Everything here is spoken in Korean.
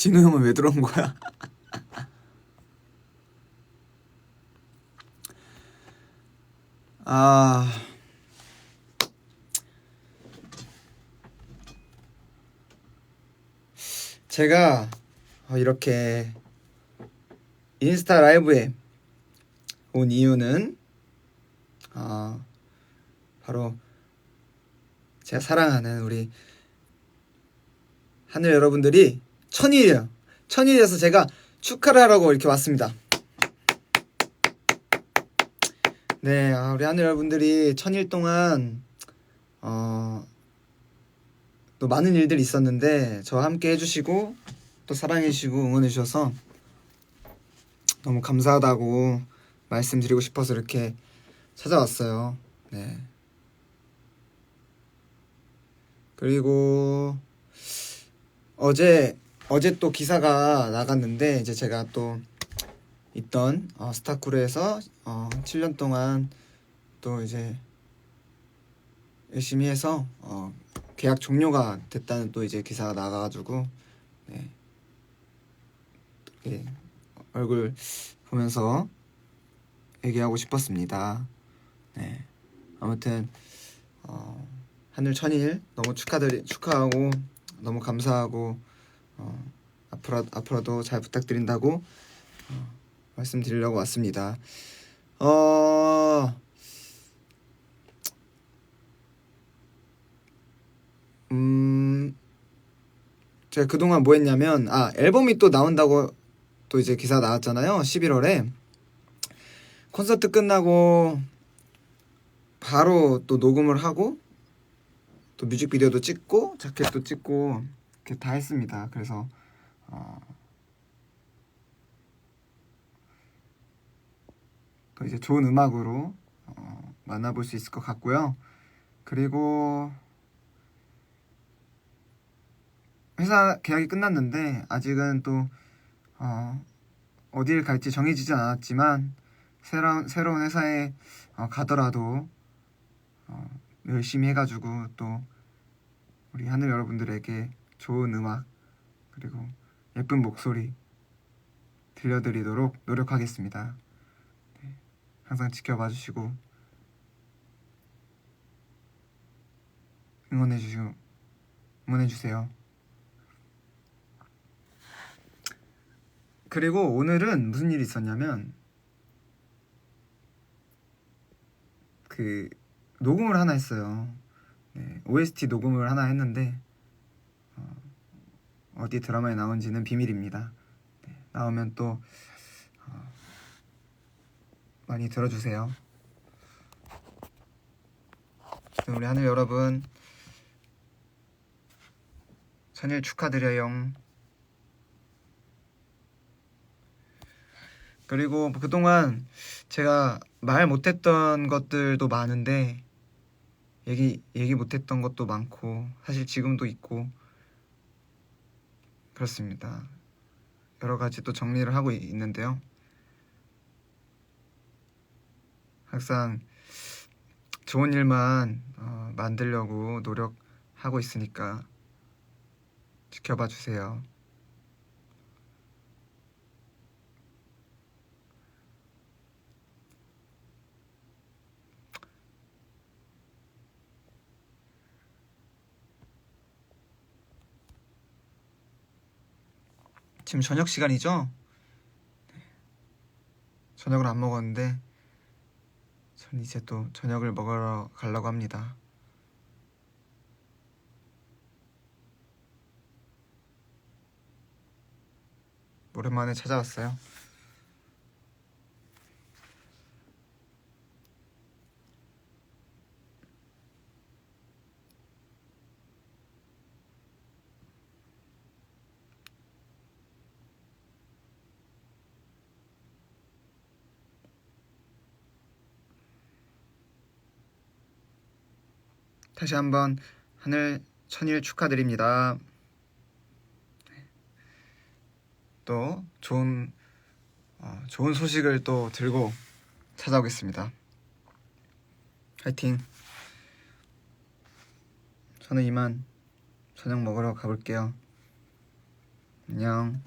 진우 형은 왜 들어온 거야? 아. 제가 어, 이렇게 인스타 라이브에 온 이유는 어, 바로 제가 사랑하는 우리 하늘 여러분들이 천일이에요. 천일이어서 제가 축하를 하라고 이렇게 왔습니다. 네, 아, 우리 하늘 여러분들이 천일 동안 어, 또 많은 일들이 있었는데 저와 함께 해주시고 또 사랑해주시고 응원해주셔서 너무 감사하다고 말씀드리고 싶어서 이렇게 찾아왔어요. 네. 그리고 어제 어제 또 기사가 나갔는데 이제 제가 또 있던 어, 스타크루에서 어, 7년 동안 또 이제 열심히 해서 어, 계약 종료가 됐다는 또 이제 기사가 나가가지고 네. 이렇게 얼굴 보면서 얘기하고 싶었습니다. 네. 아무튼 어, 하늘 천일 너무 축하드리 축하하고 너무 감사하고 어, 앞으로 앞으로도 잘 부탁드린다고 어, 말씀드리려고 왔습니다. 어. 음. 제가 그동안 뭐 했냐면 아, 앨범이 또 나온다고 또 이제 기사 나왔잖아요. 11월에 콘서트 끝나고 바로 또 녹음을 하고 또 뮤직비디오도 찍고 자켓도 찍고 다 했습니다. 그래서 어, 또 이제 좋은 음악으로 어, 만나볼 수 있을 것 같고요. 그리고 회사 계약이 끝났는데 아직은 또 어, 어디를 갈지 정해지지 않았지만 새로운 새로운 회사에 어, 가더라도 어, 열심히 해가지고 또 우리 하늘 여러분들에게 좋은 음악 그리고 예쁜 목소리 들려드리도록 노력하겠습니다. 네, 항상 지켜봐 주시고 응원해 주시고 응원해 주세요. 그리고 오늘은 무슨 일이 있었냐면 그 녹음을 하나 했어요. 네, OST 녹음을 하나 했는데 어, 디 드라마에 나온지는 비밀입니다. 네, 나오면 또 어, 많이 들어주세요. 우리 하늘 여러분 천일 축하드려요. 그리고 그동안 제가 말 못했던 것들도 많은데 얘기 얘기 못했던 것도 많고 사실 지금도 있고 그렇습니다. 여러 가지 또 정리를 하고 있는데요. 항상 좋은 일만 어, 만들려고 노력하고 있으니까 지켜봐 주세요. 지금 저녁 시간이죠? 네. 저녁을 안 먹었는데 전 이제 또 저녁을 먹으러 가려고 합니다. 오랜만에 찾아왔어요. 다시 한번 하늘 천일 축하드립니다. 또 좋은 어, 좋은 소식을 또 들고 찾아오겠습니다. 화이팅. 저는 이만 저녁 먹으러 가볼게요. 안녕.